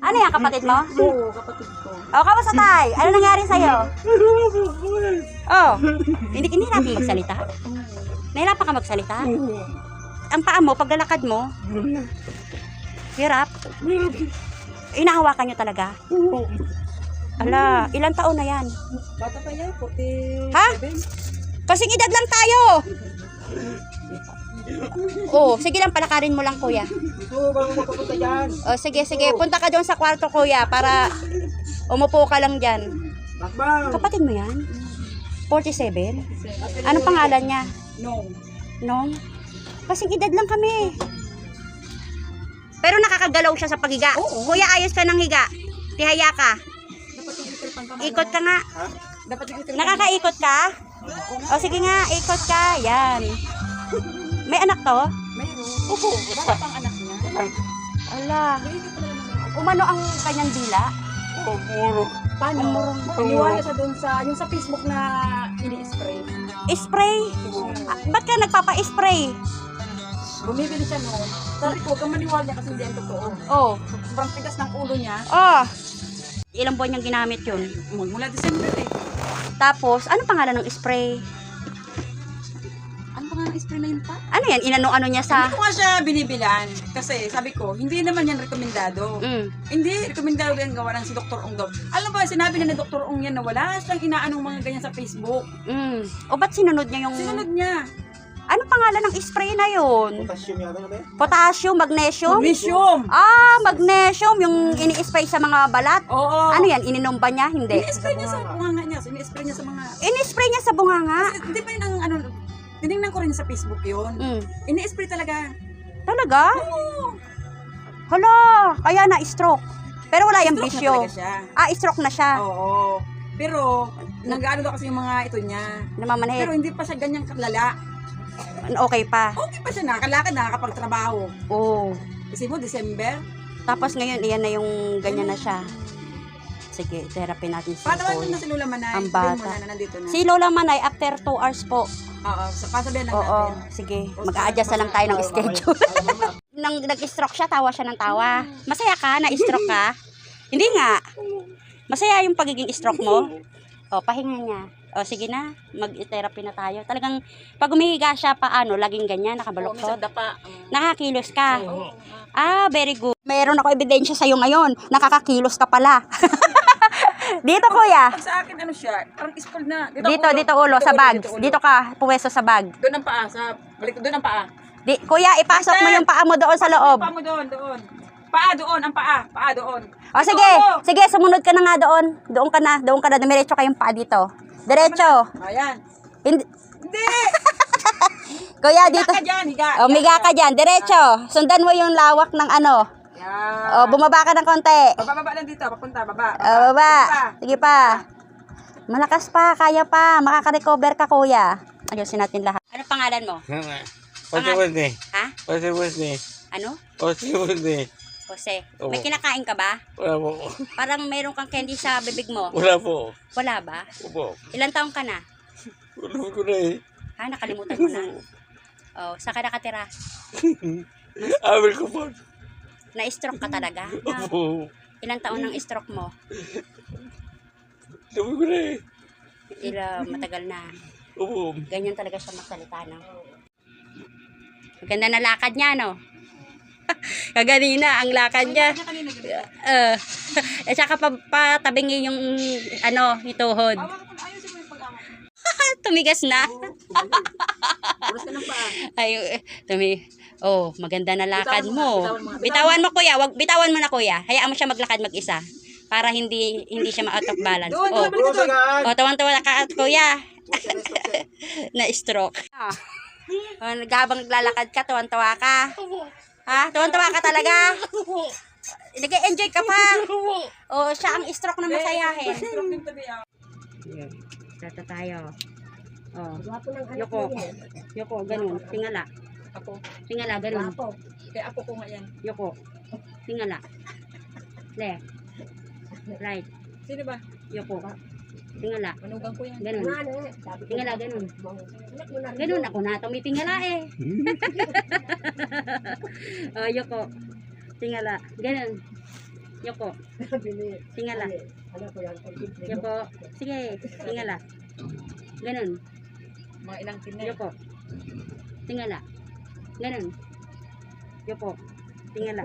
Ano yan, kapatid mo? Oo, kapatid ko. O, kamusta tay? Ano nangyari sa'yo? Oh, hindi kinahirapan magsalita. Nahirapan ka magsalita? Ang paa mo, paglalakad mo, hirap. Inahawakan nyo talaga. Ala, ilang taon na yan? Bata pa yan, 47. Ha? Kasing edad lang tayo. Oh, sige lang, palakarin mo lang, kuya. Oo, bago magpapunta dyan. Oh, sige, sige. Punta ka doon sa kwarto, kuya, para umupo ka lang dyan. Bakbang. Kapatid mo yan? 47? Anong pangalan niya? No. Nong? Kasing edad lang kami. Pero nakakagalaw siya sa paghiga. Kuya, ayos ka ng higa. Tihaya ka. Ikot ka nga. Dapat. Nakakaikot ka? O sige nga, ikot ka. Yan. May anak to? Mayroon. Opo. Baka pang anak niya. Ala. Umano ang kanyang dila? Paano? Iniwala siya doon sa, yung sa Facebook na ini-spray. Spray? Ah, ba't ka nagpapa-spray? Bumibili siya noon. Sabi ko, huwag kang maniwala niya kasi hindi ang totoo. Oh. Sobrang tigas ng ulo niya. Oh. Ilang buwan niyang ginamit yun? Mula December eh. Tapos, ano pangalan ng spray? Ano na yun pa? Ano yan? Inano-ano niya sa... Hindi ko nga siya binibilan. Kasi sabi ko, hindi naman yan rekomendado. Mm. Hindi, rekomendado yan gawa ng si Dr. Ong daw. Alam ba, sinabi na ni Dr. Ong yan na wala siyang inaanong mga ganyan sa Facebook. Mm. O ba't sinunod niya yung... Sinunod niya. Ano pangalan ng spray na yun? Potassium yata na ba? Potassium, magnesium? Magnesium. Ah, magnesium, yung ini-spray sa mga balat. Oo. Ano yan, ininom ba niya? Hindi. Ini-spray niya sa bunganga niya. Ini-spray niya sa mga... Ini-spray niya sa bunganga. Hindi pa yun ang ano... Tinignan ko rin sa Facebook yun. Mm. Ini-spray talaga. Talaga? Oo. Hala, kaya na-stroke. Pero wala yung Stroke bisyo. siya. Ah, stroke na siya. Oo. Pero, nag-ano daw kasi yung mga ito niya. Pero Namamanhid. hindi pa siya ganyang kalala. Okay pa. Okay pa siya, nakakalakad, nakakapagtrabaho. Oo. Kasi mo, December. Tapos ngayon, iyan na yung ganyan na siya. Sige, therapy natin si Paano Kuya. na si Lola Manay? Ang Sabihin mo bata. na, na nandito na. Si Lola Manay, after 2 hours po. Oo, sa pasabihan lang Oo, natin. sige. Mag-a-adjust na lang tayo ng schedule. Nang nag-stroke siya, tawa siya ng tawa. Masaya ka? Na-stroke ka? Hindi nga. Masaya yung pagiging stroke mo? O, pahinga niya. O, sige na. Mag-therapy na tayo. Talagang, pag umihiga siya, paano? Laging ganyan, minsan nakabaloktot. dapa. Nakakilos ka. Oo. Ah, very good. Meron ako ebidensya sa'yo ngayon. Nakakakilos ka pala. dito, kuya. Pag sa akin, ano siya, parang school na. Dito, dito ulo, sa bag. ulo. Dito ka, puwesto sa bag. Doon ang paa, sa, balik doon ang paa. Di, kuya, ipasok mo yung paa mo doon sa loob. Paa mo doon, doon. Paa doon, ang paa, paa doon. O sige, Oo. sige, sumunod ka na nga doon. Doon ka na, doon ka na, dumiretso kayong paa dito. Diretso. Ayan. Hindi, Hindi! kuya, Higa dito. ka dyan, higa. O, miga ka dyan, diretso. Sundan mo yung lawak ng ano. Yan. O, bumaba ka ng konti. Baba, baba lang dito, papunta, baba. O, baba. Baba. Sige pa. Malakas pa, kaya pa. Makaka-recover ka, kuya. Ayusin natin lahat. Ano pangalan mo? Pati wala Ha? Pati wala Ano? Pati wala Jose. May kinakain ka ba? Wala po. Parang mayroon kang candy sa bibig mo. Wala po. Wala ba? Opo. Ilang taong ka na? Wala ko na eh. Ha? Nakalimutan mo na? Oh, saan ka nakatira? Ko po. Na-stroke ka talaga? Opo. ilang taon ng stroke mo? Sabi ko na eh. Ila matagal na. Opo. Ganyan talaga siya magsalita, no? Maganda na lakad niya, no? Kaganina, ang lakad niya. Uh, at saka pa, patabingi yung, ano, ituhod. Tumigas na. Puras ka ng paa. Ay, eh, tumi. Oh, maganda na lakad Bitawan mo bitawan mo. Bitawan mo, kuya. Wag bitawan mo na, kuya. Hayaan mo siya maglakad mag-isa para hindi hindi siya ma-out of balance. Doon, Oh, doon, doon. oh tawang-tawa na ka, kuya. na stroke. Ah. Oh, naghabang naglalakad ka, tuwan-tawa ka. Ha? Tuwan-tawa ka talaga? Nag-enjoy ka pa. Oh, siya ang stroke na masayahin. Stroke yung tabi, ah. Tata tayo. Oh. Yoko. Yoko, ganun. Tingala. Ako. Tingala, ganun. Kaya ako ko nga yan. Yoko. Tingala. Left. Right. Sino ba? Yoko. Tingala. Manugang ko yan. Ganun. Tingala, ganun. Ganun ako na. Tumitingala eh. oh, Yoko. Tingala. Ganun. Yoko. Tingala. Yoko. Sige, tingala. Ganun. Mga ilang kine. Yoko. Tingala. Ganun. Yoko. Tingala.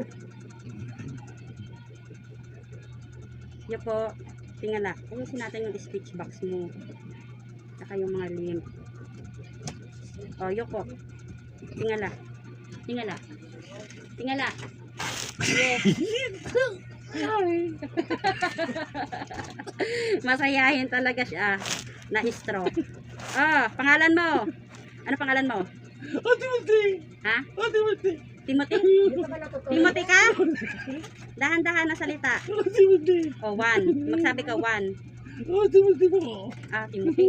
Yoko. Tingala. Ayusin natin yung speech box mo. Saka yung mga limb. O, Yoko. Tingala. Tingala. Tingala. Yes. Masayahin talaga siya. Na stroke. Ah, pangalan mo. Ano pangalan mo? Ate Mati! Ha? Ate Mati! Timothy? Timothy ka? Dahan-dahan na salita. Ate Mati! O, one. Magsabi ka one. Ate Mati po! Ah, Timothy.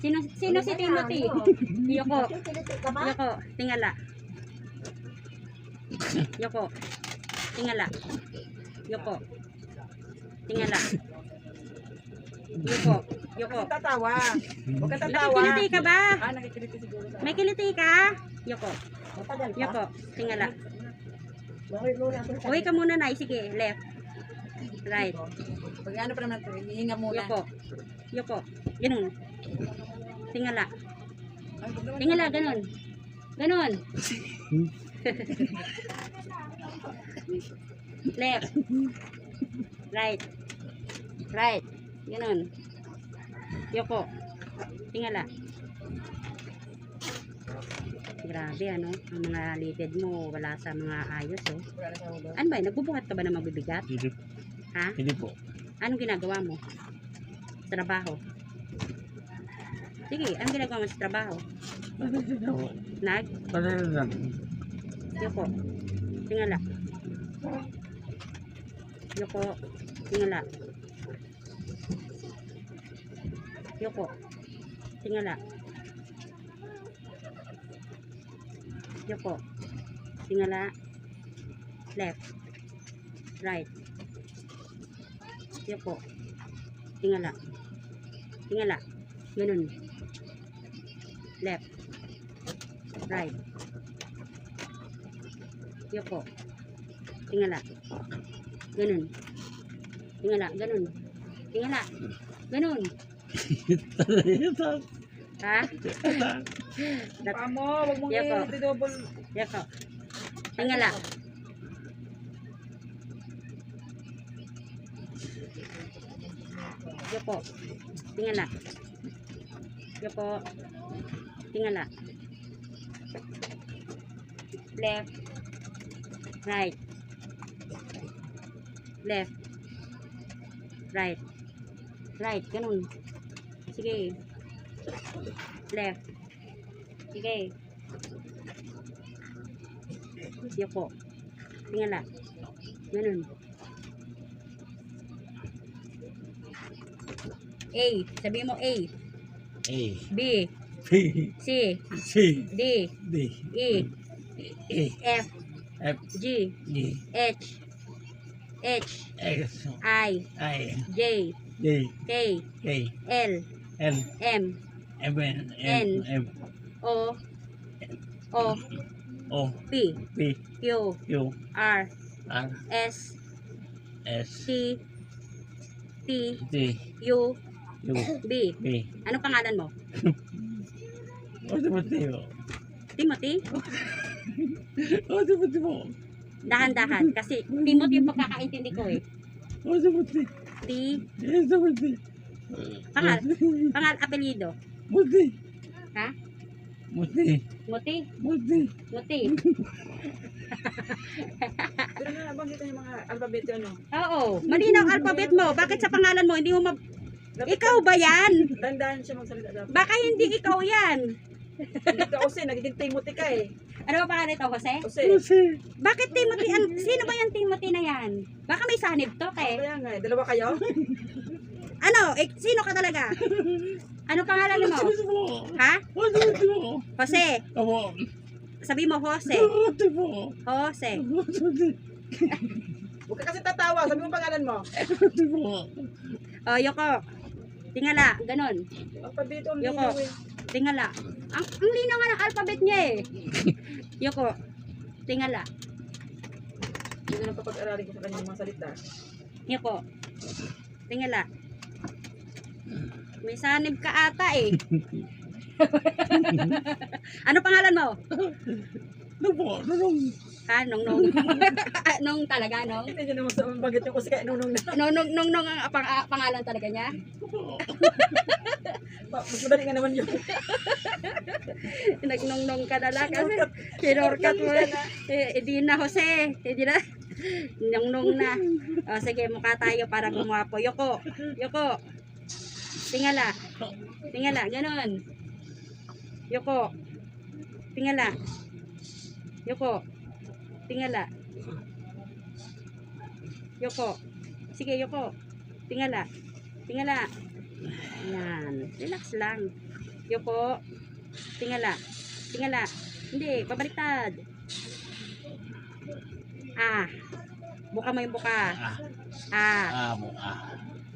Sino, sino si Timothy? Yoko. Yoko. Tingala. Yoko. Tingala. Yoko. Tingala. Yoko. Yoko. Tatawa. Huwag ka tatawa. Nakikiliti ka ba? Ah, nakikiliti siguro. May kiliti ka? Yoko. Yoko. Tingala. Uwi ka muna na. Sige, left. Right. Pag ano pa naman ito, hihinga muna. Yoko. Yoko. Ganun. Tingala. Ay, huwag naman. Tingala, ganun. Ganun. Left. Right. Right. Ganun. Yoko. Tingala. Grabe ano, ang mga lipid mo wala sa mga ayos oh. Na. Ano ba, nagbubuhat ka ba ng mabibigat? Hindi, Ha? hindi po. Anong ginagawa mo? Trabaho? Sige, anong ginagawa mo sa trabaho? Nag? Panalan. Yoko. Tingala. Yoko. Tingala. Yoko. Tingala. Yoko. Tingala. Left. Right. Yoko. Tingala. Tingala. Ganun. Left. Right. Yoko. Tingala. Ganun. Tingala. Ganun. Tingala. Ganun. Ha? Pamo, huwag mong Yoko. i-double. Yoko. Tingala. Yoko. Tingala. Yoko. Tingala. Left. Right. Left. Right. Right. Ganun. Sige. Left. Sige. Yoko. Tingala. Ganun. A. Sabi mo A. A. B. P. C. C. D. D. E. E. F. F. G. G. H. H. X. I. I. J. J. K. K. L. L. M. M. N. M. O. O. O. P. P. Q. Q. R. R. S. S. T. T. T. U. U. B. B. Anong pangalan mo? Mati po. Timothy? Ate Mati po. Dahan-dahan. Kasi Timothy yung pagkakaintindi ko eh. Ate Mati. T. Ate Mati. Pangal. Pangal, apelido. Mati. Ha? Mati. Muti. Mati. Muti. Pero na, banggit yung mga alphabet yun, ano. Oo. Malinaw ang alphabet mo. Bakit sa pangalan mo hindi mo ma... Ikaw ba yan? Dandan siya magsalita dapat. Baka hindi ikaw yan. Hindi ka Ose, nagiging Timothy ka eh. Ano ba pangalan ito, Jose? Ose. Mati. Bakit Timothy? Ang, sino ba yung Timothy na yan? Baka may sanib to, eh. Kaya nga eh, dalawa kayo? Ano? Eh, sino ka talaga? Ano pangalan mo? Ha? Jose. Sabi mo, Jose. Jose. Huwag ka kasi tatawa, sabi mo pangalan mo. O, Yoko. Tingala. Ganon. Alphabet ang Yoko. Tingala. Ang, ang linaw nga ng alphabet niya eh. Yoko. Tingala. Yun na lang papag-aralin ko sa kanyang mga salita. Yoko. Tingala. May sanib ka ata eh. ano pangalan mo? Ano po? Ano nung? Ha? Nong nong. nong talaga, nong? Hindi naman sa bagit yung kasi kaya nunong na. Nong nong nong, nong ang pang, ah, pangalan talaga niya? Mas madali nga naman yun. Nagnong nong ka na lang kasi kinurkat mo na. Eh, Hindi na Jose. Hindi na. Nong nong na. O, sige, mukha tayo para gumapo. Yoko. Yoko. Tingala. Tingala. Ganon. Yoko. Tingala. Yoko. Tingala. Yoko. Sige, Yoko. Tingala. Tingala. Yan. Relax lang. Yoko. Tingala. Tingala. Hindi, babaliktad. Ah. Buka mo yung buka. Ah, Ah. ah, mo, ah,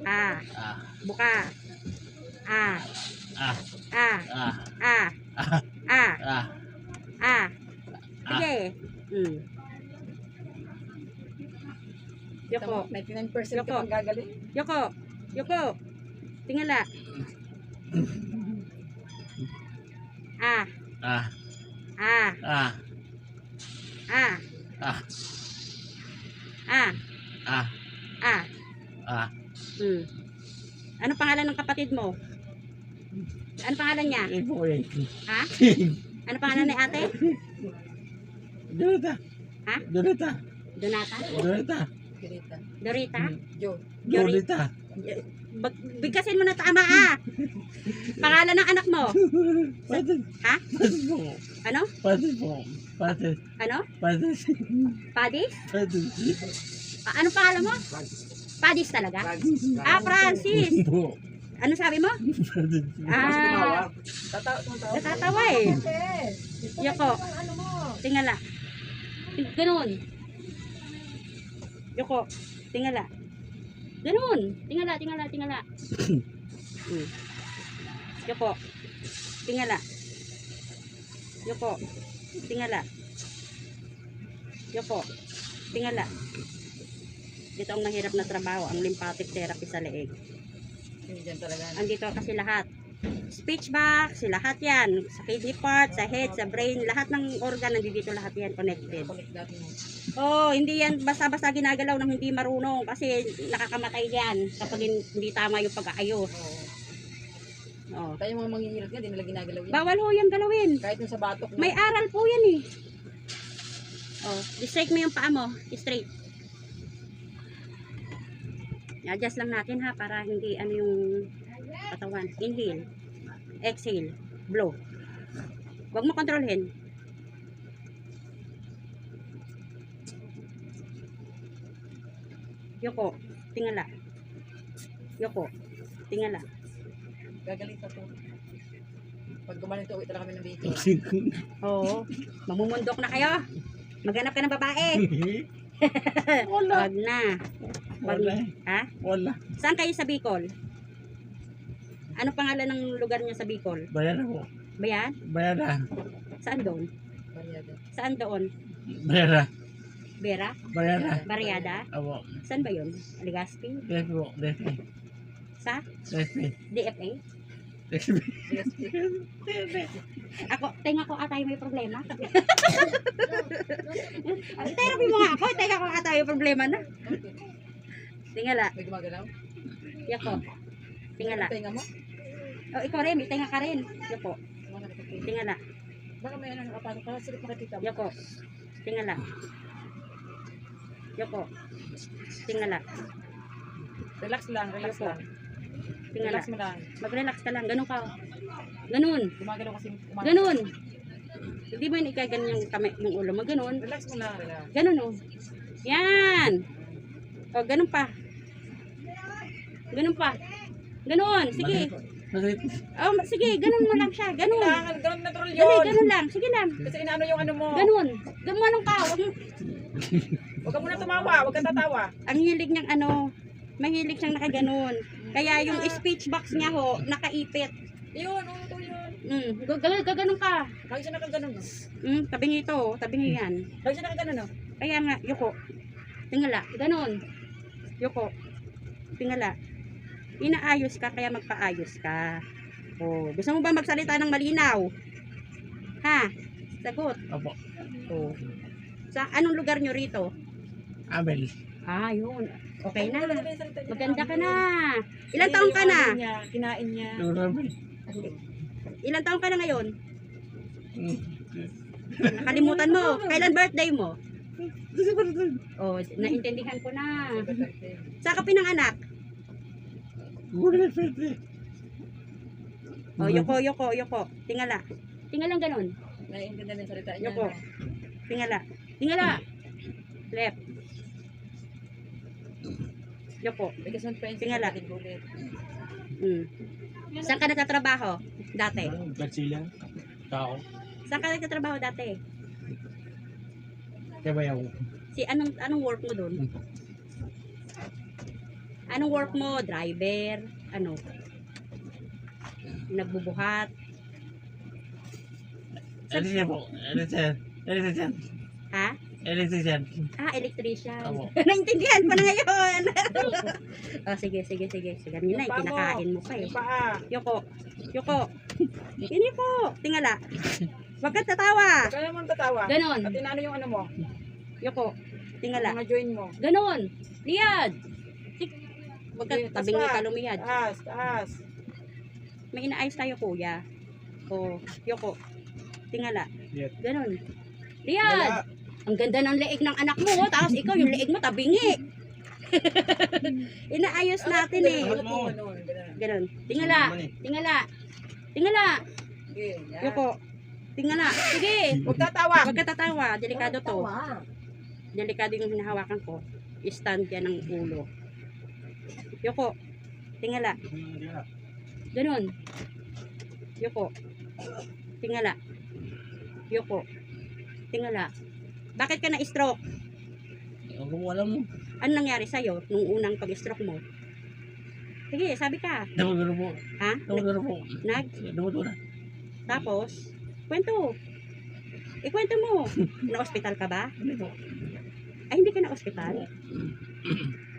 Ah. ah, Buka. Ah. ah, Ah. ah, Ah. Ah. ah, Ah. Sige. Hmm. Yoko. 99% Yoko. ka pang gagaling. Yoko. Yoko. Tingala. Ah. ah, Ah. ah, Ah. ah, Ah. ah, Ah. ah, Hmm. Ano pangalan ng kapatid mo? Ano pangalan niya? eh. Ha? Ano pangalan ni ate? Dorita. Ha? Dorita. Donata? Dorita. Ganita. Dorita? Jo. Dorita. Bigkasin mo na tama ah. Pangalan ng anak mo? Pati. Ha? Po. Ano? Pati po. Pati. Ano? Pati. Padis? Pati. Ah, ano pangalan mo? Padis talaga? Ah, Francis. Po. Ano sabi mo? Ah, Tatawa. Tatawa. natatawa eh. Yoko. Tingala. Ganun. Yoko. Tingala. Ganun. Tingala, tingala, tingala. Yoko. Tingala. Yoko. Tingala. Yoko. Tingala. Ito ang mahirap na trabaho, ang lymphatic therapy sa leeg. Hindi dyan talaga. Andito kasi lahat. Speech box, lahat yan. Sa kidney part, sa head, sa brain, lahat ng organ, nandito lahat yan connected. Oh, hindi yan basta-basta ginagalaw ng hindi marunong kasi nakakamatay yan kapag hin- hindi tama yung pag-aayos. Oh. Kaya yung mga mangingirat nga, di nila ginagalaw yan. Bawal ho yan galawin. Kahit yung sa batok. May aral po yan eh. Oh, straight mo yung paa mo. Straight. I-adjust lang natin ha para hindi ano yung katawan. Inhale. Exhale. Blow. Huwag mo kontrolhin. Yoko. Tingala. Yoko. Tingala. Gagaling pa to. Pag gumaling to, uwi talaga kami ng bacon. Oo. Mamumundok na kayo. Maghanap ka ng babae. Wala. Wag na. Wala. Ha? Wala. Saan kayo sa Bicol? Ano pangalan ng lugar niyo sa Bicol? Bayara po. Bayan? Bayara. Saan doon? Bariyada. Saan doon? Bayara. Vera? Bayara. Barriada? Apo. Saan ba yun? Legazpi? Defi po. Defi. Sa? Defi. DFA? Ako, tenga ko ata yung may problema. Therapy mo nga ako. Tenga ko ata yung problema na. Tingala. May gumagalaw? Yako. Tingala. Tenga mo? O, ikaw rin. May tenga ka rin. Yako. Tingala. Baka may ano nakapasok. Kaya silip makikita mo. Yoko. Tingala. Yoko. Tingala. Relax lang, relax Yoko. lang. Tingala. Relax mo lang. Mag-relax ka lang. Ganun ka. Ganun. Gumagalaw kasi. Gumagalaw. Ganun. Hindi mo yun ikagan yung, kamay, yung ulo mo. Ganun. Relax mo lang, relax. Ganun oh. Yan. O, ganun pa. Ganun pa. Ganun. Sige. Oh, sige. Ganun mo lang siya. Ganun. Kailangan, ganun natural Dali, yun. ganun lang. Sige lang. Kasi inaano yung ano mo. Ganun. Gumanong ka. Huwag mo- Huwag ka muna tumawa, huwag ka tatawa. ang hilig niyang ano, mahilig siyang nakaganon. Kaya yung speech box niya ho, nakaipit. Yun, oo, yun. Mm, gagal gaganon ka. Lagi siya nakaganon, no? Mm, tabi niya ito, tabi niya yan. Lagi siya nakaganon, no? Kaya nga, yuko. Tingala. Ganon. Yoko. Tingala. Inaayos ka, kaya magpaayos ka. Oh, gusto mo ba magsalita ng malinaw? Ha? Sagot. Opo. Oh. Sa anong lugar nyo rito? Abel. Ah, yun. Okay na. Maganda ka na. Ilan taong ka na? Kinain niya, Kinain niya. Yung Abel. Ilan taong ka na ngayon? Hmm. Nakalimutan mo. Kailan birthday mo? Oh, naintindihan ko na. Saan ka pinanganak? Good birthday. Oh, yoko, yoko, yoko. Tingala. Tingalang ganon. Naiintindihan yung salita niya. Yoko. Tingala. Tingala. Left. Yoko. Because ng friends, Tingala. Mm. Saan ka nagtatrabaho dati? Gatsilang. Tao. Saan ka nagtatrabaho dati? Kaya ba yung Si anong anong work mo doon? Anong work mo? Driver? Ano? Nagbubuhat? Electrician po. Electrician. Electrician. Ha? Electrician. Ah, electrician. Opo. Naintindihan ko na ngayon. oh, sige, sige, sige. Sige, Yung paa mo. kinakain mo pa eh. Yung paa. Yoko. Yoko. Ini po. Tingala. Huwag ka tatawa. Kaya mo tatawa. Ganon. At inano yung ano mo? Yoko. Tingala. Mga join mo. Ganon. Liyad. Tik. Huwag ka Sige, tabing taas ka pa. lumiyad. Taas, taas. May inaayos tayo, kuya. O, Yoko. Tingala. Ganon. Liyad. Ang ganda ng leeg ng anak mo, oh. tapos ikaw yung leeg mo tabingi. Inaayos natin eh. Ano ano. Ganon. Tingala. Tingala. Tingala. Yan. Yoko. Tingala. Sige. Huwag tatawa. Huwag ka tatawa. Delikado to. Delikado yung hinahawakan ko. Stand yan ng ulo. Yoko. Tingala. Ganon. Yoko. Tingala. Yoko. Tingala. Bakit ka na-stroke? Ako alam mo. Ano nangyari sa'yo nung unang pag-stroke mo? Sige, sabi ka. Dapat po. Ha? Dapat po. Nag? Na. Tapos? Kwento. Ikwento mo. Na-hospital ka ba? Hindi po. Ay, hindi ka na-hospital?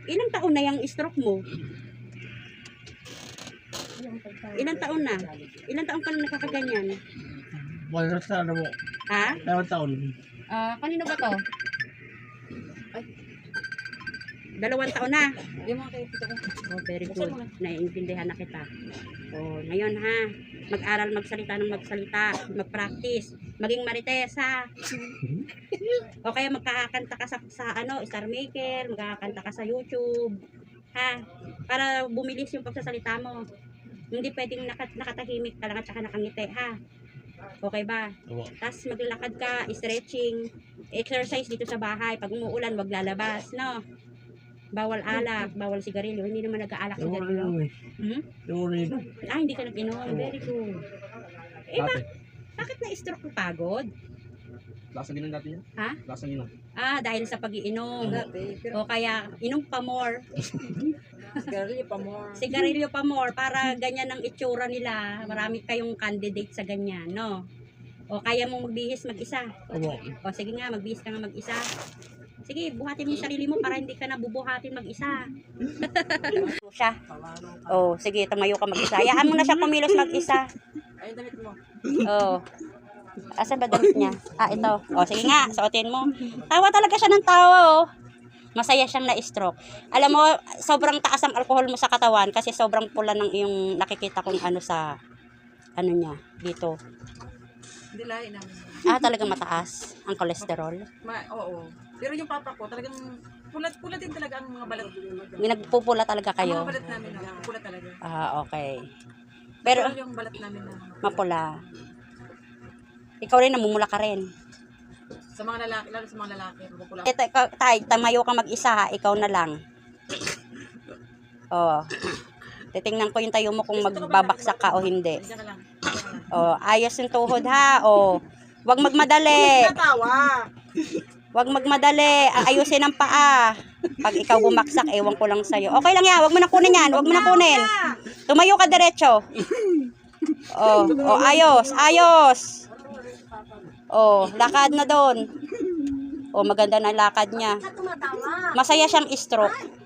Ilang taon na yung stroke mo? Ilang taon na? Ilang taon ka na nakakaganyan? Wala sa ano po. Ha? Dapat taon. Ah, kanino ba to? Dalawang taon na. Yung mga kaibigan ko. Oh, very good. Naiintindihan na kita. Oh, ngayon ha, mag-aral magsalita ng magsalita, mag-practice, maging marites ha. o kaya magkakanta ka sa, sa ano, Star Maker, magkakanta ka sa YouTube. Ha? Para bumilis yung pagsasalita mo. Hindi pwedeng nakat nakatahimik ka lang at saka nakangiti ha. Okay ba? Opo. Tapos maglakad ka, stretching, exercise dito sa bahay. Pag umuulan, wag lalabas, no? Bawal alak, bawal sigarilyo. Hindi naman nag-aalak sigarilyo. yun eh. Hmm? Una yun. Ah, hindi ka nag-inom. Very good. Eh, Dati. ba- bakit na-stroke ng pagod? Lasa ginom natin yan? Ha? Lasa ginom. Ah, dahil sa pagiinom. Dati. Pero O kaya, inom pa more. sigarilyo pa more. Sigarilyo pa more para ganyan ang itsura nila. Marami kayong candidate sa ganyan, no? O kaya mong magbihis mag-isa. Opo. O sige nga, magbihis ka nga mag-isa. Sige, buhatin mo yung sarili mo para hindi ka na bubuhatin mag-isa. siya. Oh, sige, tumayo ka mag-isa. Hayaan mo na siya kumilos mag-isa. Ay, damit mo. Oh. Asan ba damit niya? Ah, ito. Oh, sige nga, suotin mo. Tawa talaga siya ng tawa, oh. Masaya siyang na-stroke. Alam mo, sobrang taas ang alcohol mo sa katawan kasi sobrang pula ng yung nakikita kong ano sa ano niya dito. Hindi lahi namin. Ah, talagang mataas ang cholesterol. Ma, oo. Pero yung papa ko, talagang pulat, pulat din talaga ang mga balat. May nagpupula talaga Ang kayo. mga balat namin, oh, pulat talaga. Ah, okay. Pero Pero yung balat namin na mapula. Ikaw rin namumula ka rin. Sa mga lalaki, lalo sa mga lalaki, mapupula. Ito, ikaw, tay, tamayo ka mag-isa ha, ikaw na lang. Oh. Titingnan ko yung tayo mo kung magbabaksak ka o hindi. Ka lang. Oh, ayos yung tuhod ha. Oh. Huwag magmadali. Tatawa! Huwag magmadali. Ayusin ang paa. Pag ikaw bumaksak, ewan ko lang sa'yo. Okay lang yan. Huwag mo na kunin yan. Huwag mo na kunin. Tumayo ka diretso. Oh, oh, ayos, ayos. Oh, lakad na doon. O maganda na lakad niya. Masaya siyang stroke.